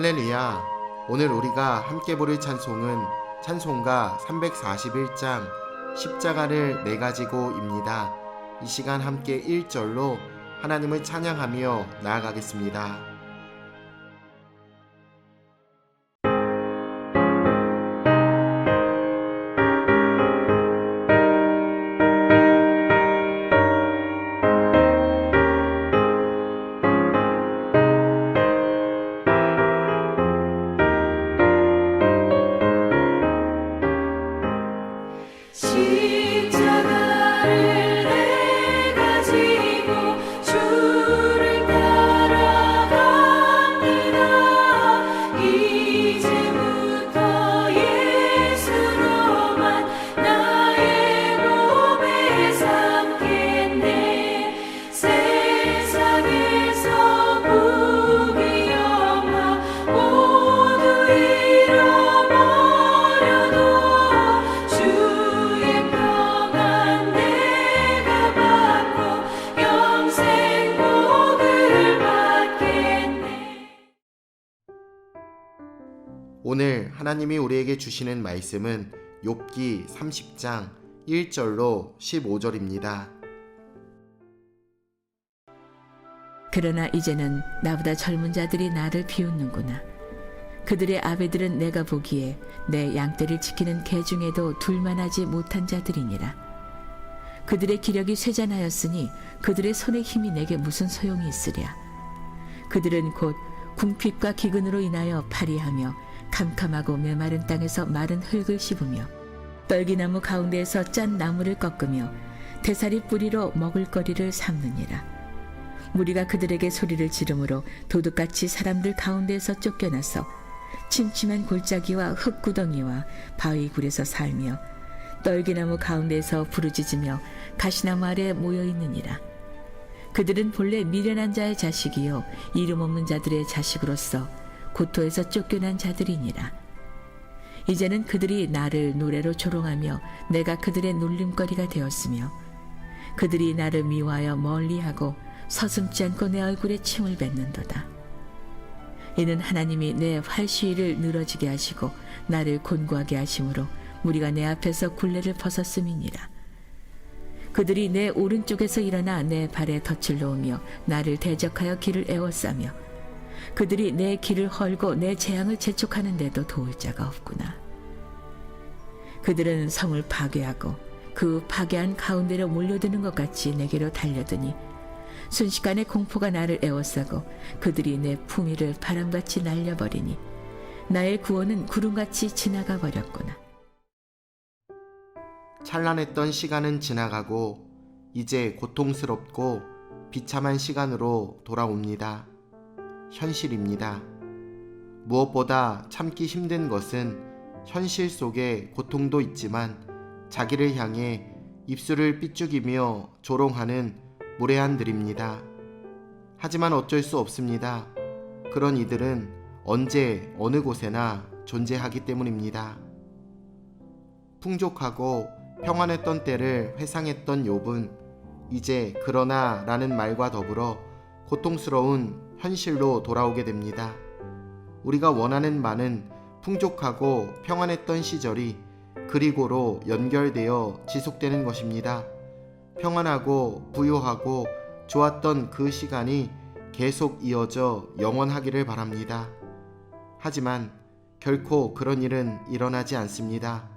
할렐루야. 오늘 우리가 함께 부를 찬송은 찬송가 341장 십자가를 내 가지고입니다. 이 시간 함께 1절로 하나님을 찬양하며 나아가겠습니다. 하나님이 우리에게 주시는 말씀은 욥기 30장 1절로 15절입니다. 그러나 이제는 나보다 젊은 자들이 나를 비웃는구나. 그들의 아베들은 내가 보기에 내 양떼를 지키는 개 중에도 둘만하지 못한 자들이니라. 그들의 기력이 쇠잔하였으니 그들의 손의 힘이 내게 무슨 소용이 있으랴. 그들은 곧 궁핍과 기근으로 인하여 파리하며 캄캄하고 메마른 땅에서 마른 흙을 씹으며 떨기나무 가운데에서 짠 나무를 꺾으며 대사리 뿌리로 먹을거리를 삼느니라. 무리가 그들에게 소리를 지르므로 도둑같이 사람들 가운데에서 쫓겨나서 침침한 골짜기와 흙구덩이와 바위굴에서 살며 떨기나무 가운데에서 부르짖으며 가시나무 아래 모여 있느니라. 그들은 본래 미련한 자의 자식이요 이름 없는 자들의 자식으로서 고토에서 쫓겨난 자들이니라. 이제는 그들이 나를 노래로 조롱하며 내가 그들의 놀림거리가 되었으며 그들이 나를 미워하여 멀리하고 서슴지 않고 내 얼굴에 침을 뱉는도다. 이는 하나님이 내 활시위를 늘어지게 하시고 나를 곤고하게 하심으로 무리가 내 앞에서 굴레를 벗었음이니라. 그들이 내 오른쪽에서 일어나 내 발에 덫을 놓으며 나를 대적하여 길을 에워싸며 그들이 내 길을 헐고 내 재앙을 재촉하는데도 도울 자가 없구나. 그들은 성을 파괴하고 그 파괴한 가운데로 몰려드는 것 같이 내게로 달려드니 순식간에 공포가 나를 에워싸고 그들이 내 품위를 바람같이 날려버리니 나의 구원은 구름같이 지나가 버렸구나. 찬란했던 시간은 지나가고 이제 고통스럽고 비참한 시간으로 돌아옵니다. 현실입니다. 무엇보다 참기 힘든 것은 현실 속에 고통도 있지만 자기를 향해 입술을 삐죽이며 조롱하는 무례한들입니다. 하지만 어쩔 수 없습니다. 그런 이들은 언제 어느 곳에나 존재하기 때문입니다. 풍족하고 평안했던 때를 회상했던 욥은 이제 그러나 라는 말과 더불어 고통스러운 현실로 돌아오게 됩니다. 우리가 원하는 많은 풍족하고 평안했던 시절이 그리고로 연결되어 지속되는 것입니다. 평안하고 부유하고 좋았던 그 시간이 계속 이어져 영원하기를 바랍니다. 하지만 결코 그런 일은 일어나지 않습니다.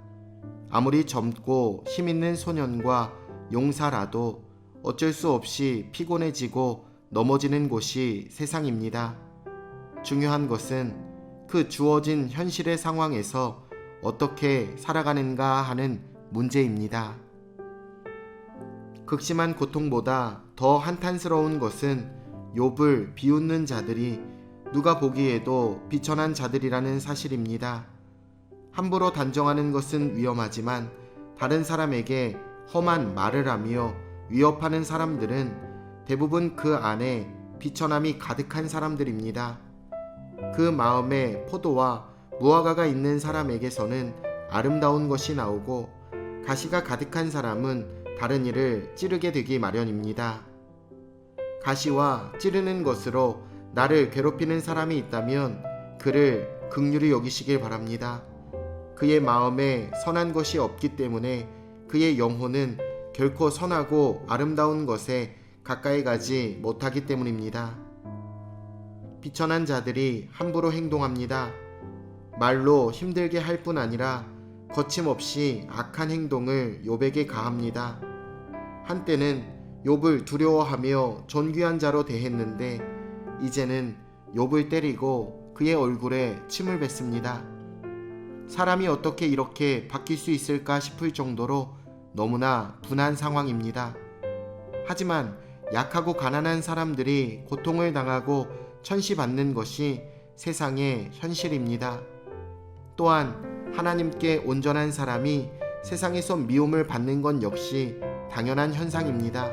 아무리 젊고 힘있는 소년과 용사라도 어쩔 수 없이 피곤해지고 넘어지는 곳이 세상입니다. 중요한 것은 그 주어진 현실의 상황에서 어떻게 살아가는가 하는 문제입니다. 극심한 고통보다 더 한탄스러운 것은 욥을 비웃는 자들이 누가 보기에도 비천한 자들이라는 사실입니다. 함부로 단정하는 것은 위험하지만 다른 사람에게 험한 말을 하며 위협하는 사람들은 대부분 그 안에 비천함이 가득한 사람들입니다. 그 마음에 포도와 무화과가 있는 사람에게서는 아름다운 것이 나오고 가시가 가득한 사람은 다른 이를 찌르게 되기 마련입니다. 가시와 찌르는 것으로 나를 괴롭히는 사람이 있다면 그를 극률히 여기시길 바랍니다. 그의 마음에 선한 것이 없기 때문에 그의 영혼은 결코 선하고 아름다운 것에 가까이 가지 못하기 때문입니다. 비천한 자들이 함부로 행동합니다. 말로 힘들게 할 뿐 아니라 거침없이 악한 행동을 욥에게 가합니다. 한때는 욥을 두려워하며 존귀한 자로 대했는데 이제는 욥을 때리고 그의 얼굴에 침을 뱉습니다. 사람이 어떻게 이렇게 바뀔 수 있을까 싶을 정도로 너무나 분한 상황입니다. 하지만 약하고 가난한 사람들이 고통을 당하고 천시받는 것이 세상의 현실입니다. 또한 하나님께 온전한 사람이 세상에서 미움을 받는 건 역시 당연한 현상입니다.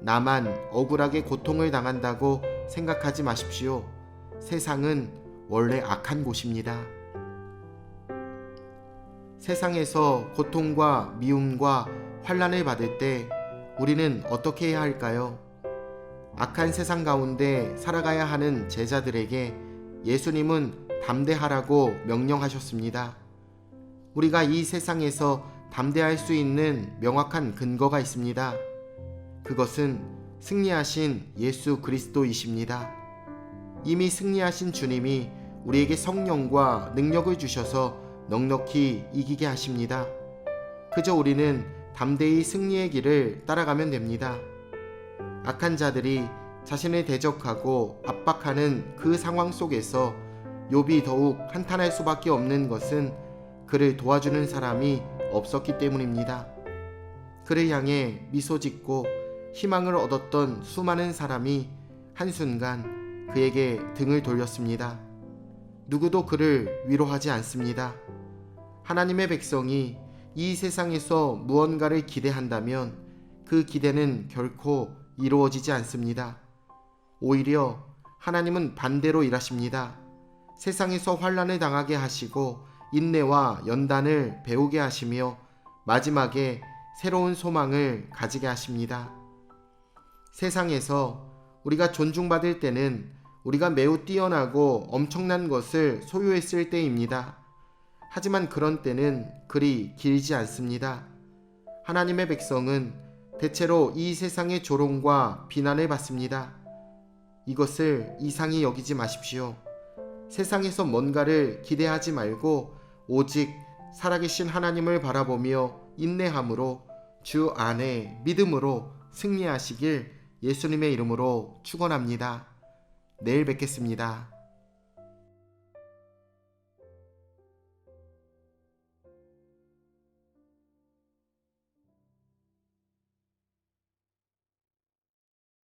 나만 억울하게 고통을 당한다고 생각하지 마십시오. 세상은 원래 악한 곳입니다. 세상에서 고통과 미움과 환란을 받을 때 우리는 어떻게 해야 할까요? 악한 세상 가운데 살아가야 하는 제자들에게 예수님은 담대하라고 명령하셨습니다. 우리가 이 세상에서 담대할 수 있는 명확한 근거가 있습니다. 그것은 승리하신 예수 그리스도이십니다. 이미 승리하신 주님이 우리에게 성령과 능력을 주셔서 넉넉히 이기게 하십니다. 그저 우리는 담대히 승리의 길을 따라가면 됩니다. 악한 자들이 자신을 대적하고 압박하는 그 상황 속에서 욥이 더욱 한탄할 수밖에 없는 것은 그를 도와주는 사람이 없었기 때문입니다. 그를 향해 미소 짓고 희망을 얻었던 수많은 사람이 한순간 그에게 등을 돌렸습니다. 누구도 그를 위로하지 않습니다. 하나님의 백성이 이 세상에서 무언가를 기대한다면 그 기대는 결코 이루어지지 않습니다. 오히려 하나님은 반대로 일하십니다. 세상에서 환란을 당하게 하시고 인내와 연단을 배우게 하시며 마지막에 새로운 소망을 가지게 하십니다. 세상에서 우리가 존중받을 때는 우리가 매우 뛰어나고 엄청난 것을 소유했을 때입니다. 하지만 그런 때는 그리 길지 않습니다. 하나님의 백성은 대체로 이 세상의 조롱과 비난을 받습니다. 이것을 이상히 여기지 마십시오. 세상에서 뭔가를 기대하지 말고 오직 살아계신 하나님을 바라보며 인내함으로 주 안에 믿음으로 승리하시길 예수님의 이름으로 축원합니다. 내일 뵙겠습니다.